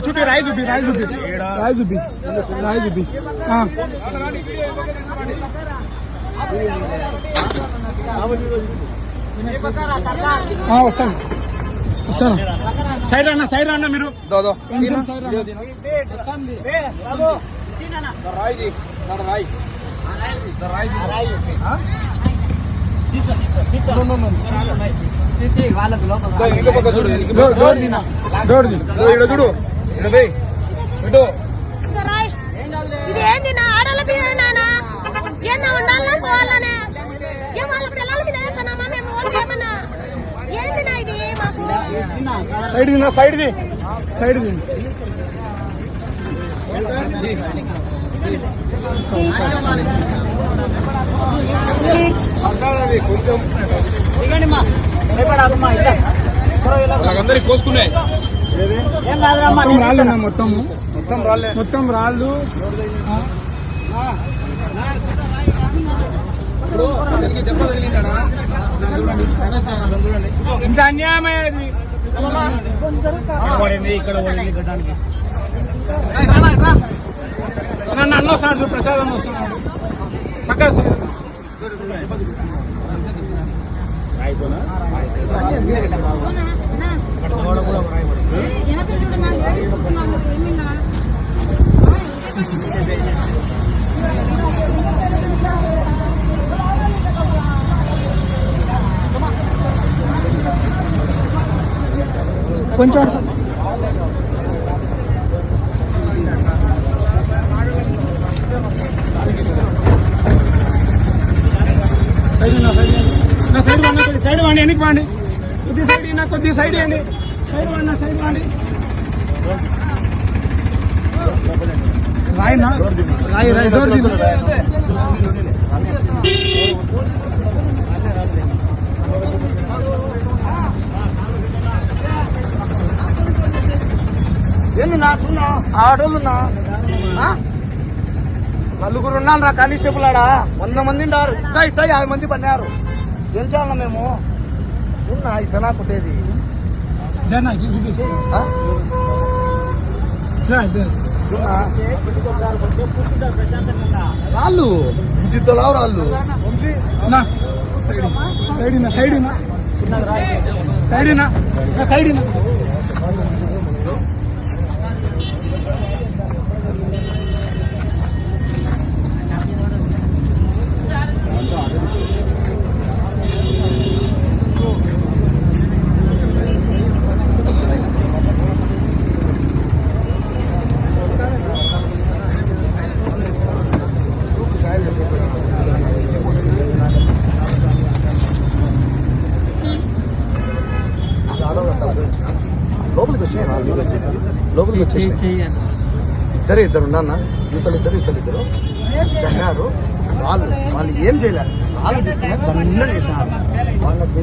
చూపి రాయి చూపి రాయి చూపి రాయి చూపి రాయి చూపి ఆ. ఆ, వస్తాను వస్తాను సైడ్ అన్న సైడ్ అన్న మీరు కొంచెం సైడ్ అన్న. చూడు ఇంకా రాయ్. ఇది ఏంది నా ఆడల మీద నానా ఏమన్నా ఉండాలన్నా పోవాలనే ఏం వాళ్ళ పిల్లల మీద వేస్తున్నామా మేము వాళ్ళకి ఏమన్నా ఏంది నా ఇది మాకు సైడ్ సైడ్ ది సైడ్ ది వాళ్ళందరికి కోసుకున్నాయి మొత్తం రాళ్ళు మొత్తము. మొత్తం రాళ్ళే. మొత్తం రాళ్ళు. ఇంత అన్యాయమైనది. ఇక్కడ నన్ను అన్న ప్రసాద్ అన్న వస్తున్నాడు. పక్క వస్తాడు. కొంచెం సార్ సైడ్ నా సైడ్ నా సైడ్ వాడిన వాడి వెనక్కి వాడి. కొద్ది సైడ్ అయినా కొద్ది సైడ్ వేయండి సైడ్ వాడినా సైడ్ వాడి. రాయినా? రాయి రాయి డోర్ తీను. చిన్న ఆడోళ్ళున్నా? నలుగురు ఉన్నాను రా కానిస్టేబుల్ ఆడా? వంద మంది ఉన్నారు ఇట్లా ఇట్లా యాభై మంది పన్నారు. ఏం చేయాలన్నా మేము? ఉన్నా ఇట్లా ఇదే. ఉన్నా రాళ్ళు. ఇంటిద్దలావు రాళ్ళు. నా. సైడ్ సైడ్ సైడ్ సైడ్ నా నా సైడ్ నా లోపలికి వచ్చాయి లోపలికి వచ్చేసి ఇద్దరు ఇద్దరు ఉన్నా ఇద్దరు ఇద్దరు ఇద్దరు ఇద్దరు. దన్నారు వాళ్ళు వాళ్ళు ఏం చేయలేరు వాళ్ళు తీసుకున్నారు దండ చేసినారు. వాళ్ళకి